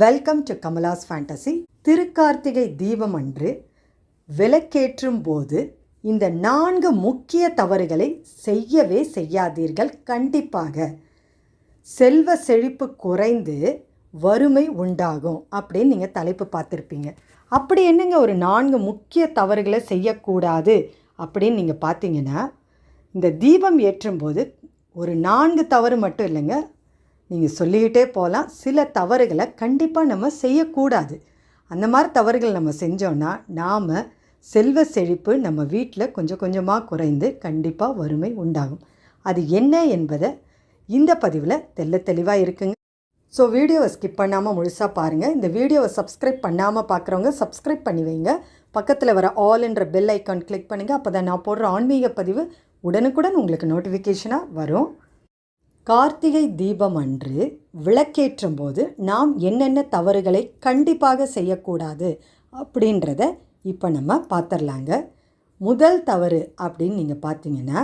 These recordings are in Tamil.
Welcome to Kamala's fantasy Thirukarthigai Deepam அன்று விளக்கேற்றும் போது இந்த நான்கு முக்கிய தவறுகளை செய்யவே செய்யாதீர்கள். கண்டிப்பாக செல்வ செழிப்பு குறைந்து வறுமை உண்டாகும் அப்படின்னு நீங்கள் தலைப்பு பார்த்துருப்பீங்க. அப்படி என்னங்க ஒரு நான்கு முக்கிய தவறுகளை செய்யக்கூடாது அப்படின்னு நீங்கள் பார்த்தீங்கன்னா இந்த தீபம் ஏற்றும்போது ஒரு நான்கு தவறு மட்டும் இல்லைங்க நீங்கள் சொல்லிக்கிட்டே போகலாம் சில தவறுகளை கண்டிப்பாக நம்ம செய்யக்கூடாது. அந்த மாதிரி தவறுகள் நம்ம செஞ்சோன்னா நாம் செல்வ செழிப்பு நம்ம வீட்டில் கொஞ்சம் கொஞ்சமாக குறைந்து கண்டிப்பாக வறுமை உண்டாகும். அது என்ன என்பதை இந்த பதிவில் தெள்ள தெளிவாக இருக்குங்க. ஸோ வீடியோவை ஸ்கிப் பண்ணாமல் முழுசாக பாருங்கள் இந்த வீடியோவை சப்ஸ்கிரைப் பண்ணாமல் பார்க்குறவங்க சப்ஸ்கிரைப் பண்ணி வைங்க. பக்கத்தில் வர ஆல் என்ற பெல் ஐக்கான் கிளிக் பண்ணுங்கள் அப்போ தான் நான் போடுற ஆன்மீக பதிவு உடனுக்குடன் உங்களுக்கு நோட்டிஃபிகேஷனாக வரும். கார்த்திகை தீபம் அன்று விளக்கேற்றும் போது நாம் என்னென்ன தவறுகளை கண்டிப்பாக செய்யக்கூடாது அப்படின்றத இப்போ நம்ம பார்த்துடலாங்க முதல் தவறு அப்படின்னு நீங்கள் பார்த்தீங்கன்னா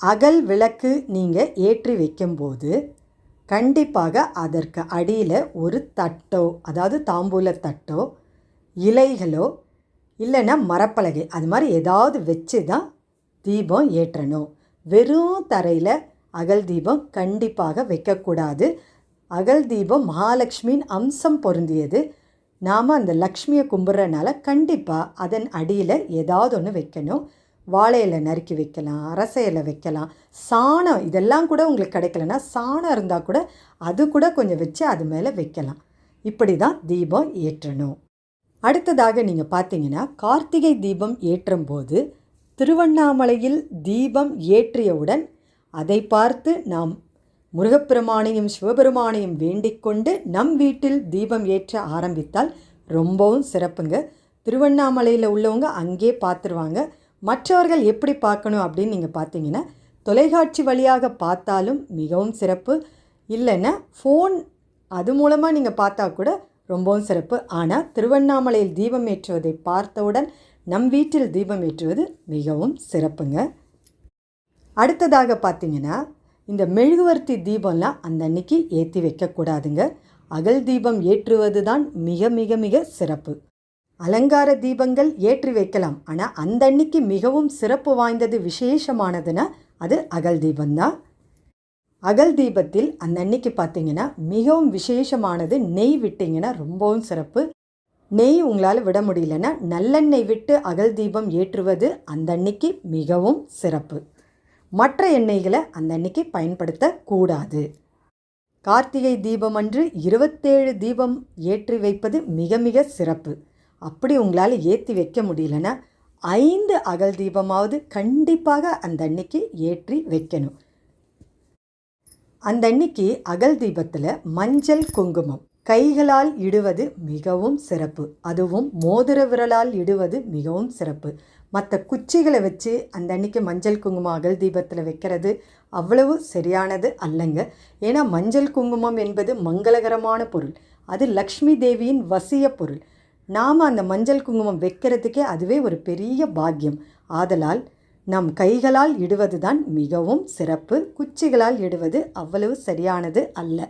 அகல் விளக்கு நீங்கள் ஏற்றி வைக்கும்போது கண்டிப்பாக அதற்கு அடியில் ஒரு தட்டோ அதாவது தாம்பூல தட்டோ இலைகளோ இல்லைன்னா மரப்பலகை அது மாதிரி ஏதாவது வச்சு தான் தீபம் ஏற்றணும். வெறும் தரையில் அகல் தீபம் கண்டிப்பாக வைக்கக்கூடாது. அகல் தீபம் மகாலட்சுமியின் அம்சம் பொருந்தியது. நாம் அந்த லக்ஷ்மியை கும்பிட்றனால கண்டிப்பாக அதன் அடியில் ஏதாவது ஒன்று வைக்கணும். வாழையில் நறுக்கி வைக்கலாம் அரசையில் வைக்கலாம். சாணம் இதெல்லாம் கூட உங்களுக்கு கிடைக்கலனா சாணம் இருந்தால் கூட அது கூட கொஞ்சம் வச்சு அது மேலே வைக்கலாம். இப்படி தான் தீபம் ஏற்றணும். அடுத்ததாக நீங்கள் பார்த்தீங்கன்னா கார்த்திகை தீபம் ஏற்றும் போது திருவண்ணாமலையில் தீபம் ஏற்றியவுடன் அதை பார்த்து நாம் முருகப்பெருமானையும் சிவபெருமானையும் வேண்டிக் கொண்டு நம் வீட்டில் தீபம் ஏற்ற ஆரம்பித்தால் ரொம்பவும் சிறப்புங்க. திருவண்ணாமலையில் உள்ளவங்க அங்கே பார்த்துருவாங்க. மற்றவர்கள் எப்படி பார்க்கணும் அப்படின்னு நீங்கள் பார்த்தீங்கன்னா தொலைக்காட்சி வழியாக பார்த்தாலும் மிகவும் சிறப்பு. இல்லைன்னா ஃபோன் அது மூலமாக நீங்கள் பார்த்தா கூட ரொம்பவும் சிறப்பு. ஆனால் திருவண்ணாமலையில் தீபம் ஏற்றுவதை பார்த்தவுடன் நம் வீட்டில் தீபம் ஏற்றுவது மிகவும் சிறப்புங்க. அடுத்ததாக பார்த்தீங்கன்னா இந்த மெழுகுவர்த்தி தீபம்லாம் அந்த அன்னைக்கு ஏற்றி வைக்கக்கூடாதுங்க. அகல் தீபம் ஏற்றுவது தான் மிக மிக மிக சிறப்பு. அலங்கார தீபங்கள் ஏற்றி வைக்கலாம். ஆனால் அந்த அன்னைக்கு மிகவும் சிறப்பு வாய்ந்தது விசேஷமானதுன்னா அது அகல் தீபம்தான். அகல் தீபத்தில் அந்த அன்னைக்கு பார்த்தீங்கன்னா மிகவும் விசேஷமானது நெய் விட்டிங்கன்னா ரொம்பவும் சிறப்பு. நெய் உங்களால் விட முடியலன்னா நல்லெண்ணெய் விட்டு அகல் தீபம் ஏற்றுவது அந்த அன்னைக்கு மிகவும் சிறப்பு. மற்ற எண்ணெய்களை அந்த அன்னைக்கு பயன்படுத்தக்கூடாது. கார்த்திகை தீபம் அன்று இருபத்தேழு தீபம் ஏற்றி வைப்பது மிக மிக சிறப்பு. அப்படி உங்களால் ஏற்றி வைக்க முடியலன்னா ஐந்து அகல் தீபமாவது கண்டிப்பாக அந்த அன்னைக்கு ஏற்றி வைக்கணும். அந்த அன்னைக்கு அகல் தீபத்தில் மஞ்சள் குங்குமம். கைகளால் இடுவது மிகவும் சிறப்பு. அதுவும் மோதிர விரலால் இடுவது மிகவும் சிறப்பு. மற்ற குச்சிகளை வச்சு அந்த அன்னைக்கு மஞ்சள் குங்குமம் அகல் தீபத்தில் வைக்கிறது அவ்வளவு சரியானது அல்லங்க. ஏன்னா மஞ்சள் குங்குமம் என்பது மங்களகரமான பொருள். அது லக்ஷ்மி தேவியின் வசிய பொருள். நாம் அந்த மஞ்சள் குங்குமம் வைக்கிறதுக்கே அதுவே ஒரு பெரிய பாக்கியம். ஆதலால் நம் கைகளால் இடுவது தான் மிகவும் சிறப்பு. குச்சிகளால் இடுவது அவ்வளவு சரியானது அல்ல.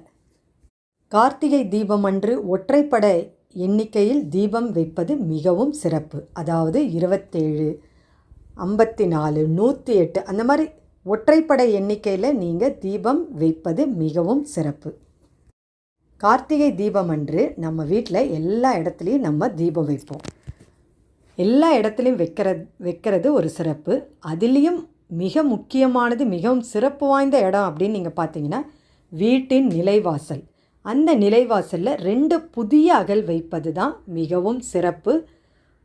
கார்த்திகை தீபம் அன்று ஒற்றைப்படை எண்ணிக்கையில் தீபம் வைப்பது மிகவும் சிறப்பு. அதாவது இருபத்தேழு ஐம்பத்தி நாலு நூற்றி எட்டு அந்த மாதிரி ஒற்றைப்படை எண்ணிக்கையில் நீங்கள் தீபம் வைப்பது மிகவும் சிறப்பு. கார்த்திகை தீபம் அன்று நம்ம வீட்டில் எல்லா இடத்துலையும் நம்ம தீபம் வைப்போம். எல்லா இடத்துலையும் வைக்கிற வைக்கிறது ஒரு சிறப்பு. அதுலேயும் மிக முக்கியமானது மிகவும் சிறப்பு வாய்ந்த இடம் அப்படின்னு நீங்கள் பார்த்தீங்கன்னா வீட்டின் நிலைவாசல். அந்த நிலைவாசலில் ரெண்டு புதிய அகல் வைப்பது தான் மிகவும் சிறப்பு.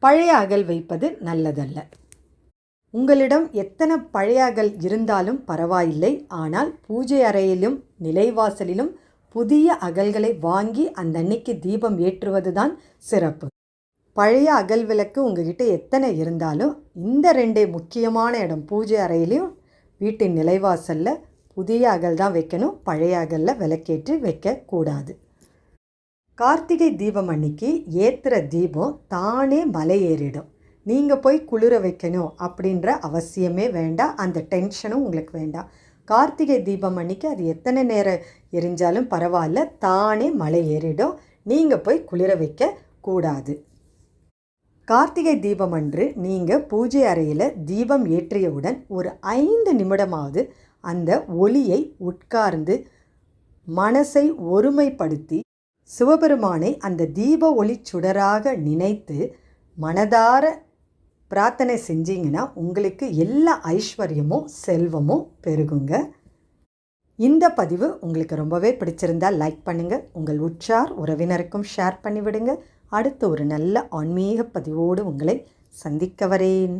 பழைய அகல் வைப்பது நல்லதல்ல. உங்களிடம் எத்தனை பழைய அகல் இருந்தாலும் பரவாயில்லை. ஆனால் பூஜை அறையிலும் நிலைவாசலிலும் புதிய அகல்களை வாங்கி அந்த அன்னைக்கு தீபம் ஏற்றுவது தான் சிறப்பு. பழைய அகல் விளக்கு உங்ககிட்ட எத்தனை இருந்தாலும் இந்த ரெண்டே முக்கியமான இடம் பூஜை அறையிலையும் வீட்டின் நிலைவாசலில் புதிய அகல் தான் வைக்கணும் பழைய அகலில் விளக்கேற்றி வைக்கக்கூடாது. கார்த்திகை தீபம் அன்னைக்கு ஏற்றுற தீபம் தானே மலை ஏறிடும். நீங்கள் போய் குளிர வைக்கணும் அப்படின்ற அவசியமே வேண்டாம் அந்த டென்ஷனும் உங்களுக்கு வேண்டாம். கார்த்திகை தீபம் அன்னைக்கு அது எத்தனை நேரம் எரிஞ்சாலும் பரவாயில்ல தானே மலை ஏறிடும் நீங்கள் போய் குளிர வைக்க கூடாது கார்த்திகை தீபம் அன்று நீங்கள் பூஜை அறையில் தீபம் ஏற்றியவுடன் ஒரு ஐந்து நிமிடமாவது அந்த ஒளியை உட்கார்ந்து மனசை ஒருமைப்படுத்தி சிவபெருமானை அந்த தீப ஒளி சுடராக நினைத்து மனதார பிரார்த்தனை செஞ்சீங்கன்னா உங்களுக்கு எல்லா ஐஸ்வர்யமும் செல்வமும் பெருகுங்க. இந்த பதிவு உங்களுக்கு ரொம்பவே பிடிச்சிருந்தா லைக் பண்ணுங்கள் உங்கள் உற்றார் உறவினருக்கும் ஷேர் பண்ணிவிடுங்க. அடுத்த ஒரு நல்ல ஆன்மீக பதிவோடு உங்களை சந்திக்க வரேன்.